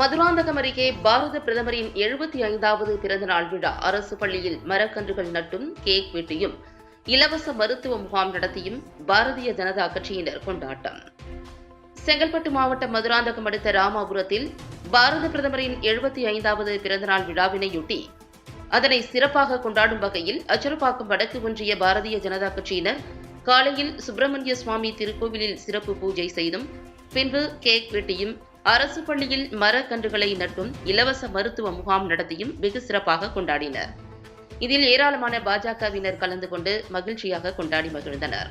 மதுராந்தகம் அருகே பாரத பிரதமரின் எழுபத்தி ஐந்தாவது பிறந்தநாள் விழா. அரசு பள்ளியில் மரக்கன்றுகள் நட்டும் கேக் வெட்டியும் இலவச மருத்துவ முகாம் நடத்தியும் பாரதிய ஜனதா கட்சியினர் கொண்டாட்டம். செங்கல்பட்டு மாவட்டம் மதுராந்தகம் அடுத்த ராமாபுரத்தில் பாரத பிரதமரின் எழுபத்தி ஐந்தாவது பிறந்தநாள் விழாவினையொட்டி அதனை சிறப்பாக கொண்டாடும் வகையில் அச்சரப்பாக்கம் வடக்கு ஒன்றிய பாரதிய ஜனதா கட்சியினர் காலையில் சுப்பிரமணிய சுவாமி திருக்கோவிலில் சிறப்பு பூஜை செய்தும் பின்பு கேக் வெட்டியும் அரசு பள்ளியில் மரக்கன்றுகளை நட்டும் இலவச மருத்துவ முகாம் நடத்தியும் வெகு சிறப்பாக கொண்டாடினர். இதில் ஏராளமான பாஜகவினர் கலந்து கொண்டு மகிழ்ச்சியாக கொண்டாடி மகிழ்ந்தனர்.